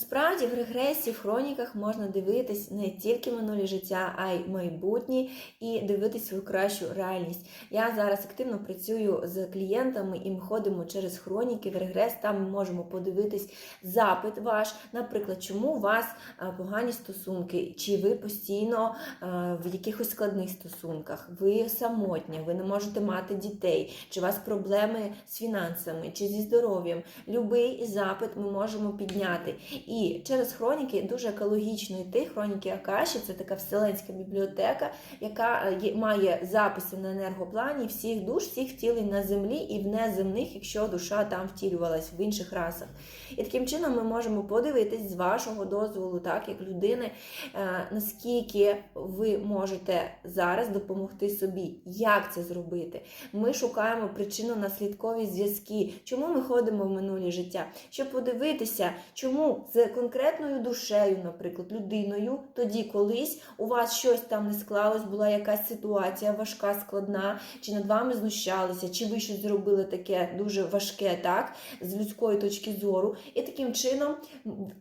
Справді в регресії, в хроніках можна дивитись не тільки минулі життя, а й майбутні і дивитись свою кращу реальність. Я зараз активно працюю з клієнтами і ми ходимо через хроніки в регрес. Там ми можемо подивитись запит ваш, наприклад, чому у вас е, погані стосунки, чи ви постійно е, в якихось складних стосунках, ви самотні, ви не можете мати дітей, чи у вас проблеми з фінансами, чи зі здоров'ям. Любий запит ми можемо підняти. І через хроніки дуже екологічно йти. Хроніки Акаші це така вселенська бібліотека, яка е, має записи на енергоплані всіх душ, всіх втілень на землі і в неземних, якщо душа там втілювалась в інших расах. І таким чином ми можемо подивитись з вашого дозволу, так як людини, е, наскільки ви можете зараз допомогти собі, як це зробити. Ми шукаємо причинно-наслідкові зв'язки. Чому ми ходимо в минулі життя? Щоб подивитися, чому з конкретною душею, наприклад, людиною, тоді колись у вас щось там не склалось, була якась ситуація важка, складна, чи над вами знущалися, чи ви щось зробили таке дуже важке, так, з людської точки зору. І таким чином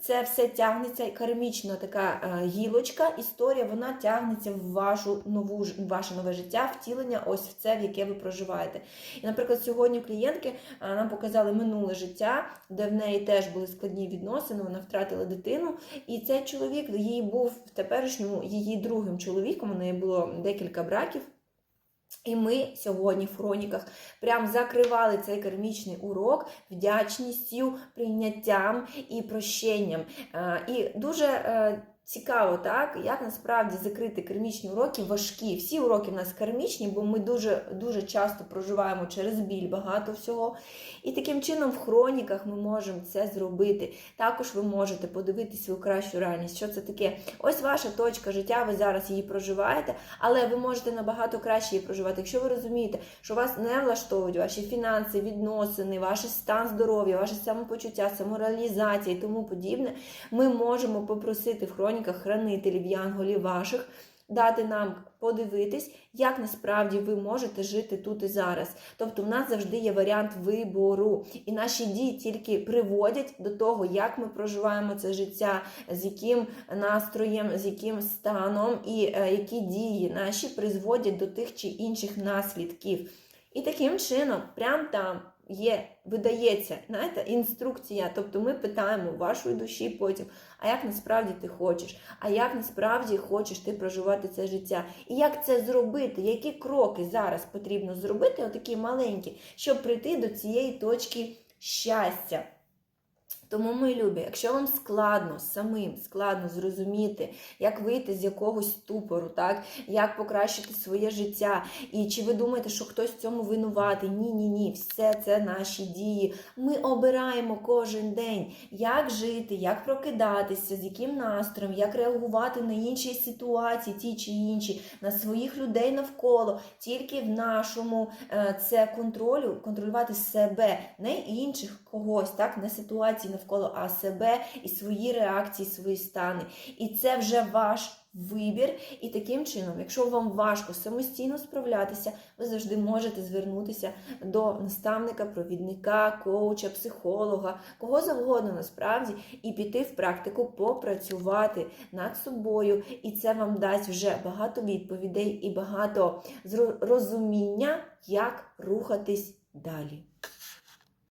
це все тягнеться, кармічна така е, гілочка, історія, вона тягнеться в вашу нову ваше нове життя, втілення, ось в це, в яке ви проживаєте. І, наприклад, сьогодні клієнтки е, нам показали минуле життя, де в неї теж були складні відносини, вона втратила дитину. І цей чоловік їй був в теперішньому її другим чоловіком. У неї було декілька браків. І ми сьогодні в хроніках прям закривали цей кармічний урок вдячністю, прийняттям і прощенням. Е, І дуже е, цікаво, так, як насправді закрити кармічні уроки важкі. Всі уроки в нас кармічні, бо ми дуже, дуже часто проживаємо через біль багато всього. І таким чином в хроніках ми можемо це зробити. Також ви можете подивитися свою кращу реальність, що це таке. Ось ваша точка життя, ви зараз її проживаєте, але ви можете набагато краще її проживати. Якщо ви розумієте, що вас не влаштовують ваші фінанси, відносини, ваш стан здоров'я, ваше самопочуття, самореалізація і тому подібне, ми можемо попросити в хроніках хранителів, янголів ваших. Дати нам подивитись, як насправді ви можете жити тут і зараз. Тобто, в нас завжди є варіант вибору, і наші дії тільки приводять до того, як ми проживаємо це життя, з яким настроєм, з яким станом, і е, які дії наші призводять до тих чи інших наслідків. І таким чином, прям там є, видається, знаєте, інструкція. Тобто ми питаємо вашої душі потім, а як насправді ти хочеш, а як насправді хочеш ти проживати це життя, і як це зробити, які кроки зараз потрібно зробити, отакі маленькі, щоб прийти до цієї точки щастя. Тому, мої любі, якщо вам складно самим складно зрозуміти, як вийти з якогось ступору, так як покращити своє життя, і чи ви думаєте, що хтось в цьому винуватий? Ні, ні, ні, все це наші дії. Ми обираємо кожен день, як жити, як прокидатися, з яким настроєм, як реагувати на інші ситуації, ті чи інші, на своїх людей навколо. Тільки в нашому е, це контролю контролювати себе, не інших когось, так не ситуації навколо, а себе і свої реакції, свої стани. І це вже ваш вибір. І таким чином, якщо вам важко самостійно справлятися, ви завжди можете звернутися до наставника, провідника, коуча, психолога, кого завгодно насправді, і піти в практику, попрацювати над собою. І це вам дасть вже багато відповідей і багато розуміння, як рухатись далі.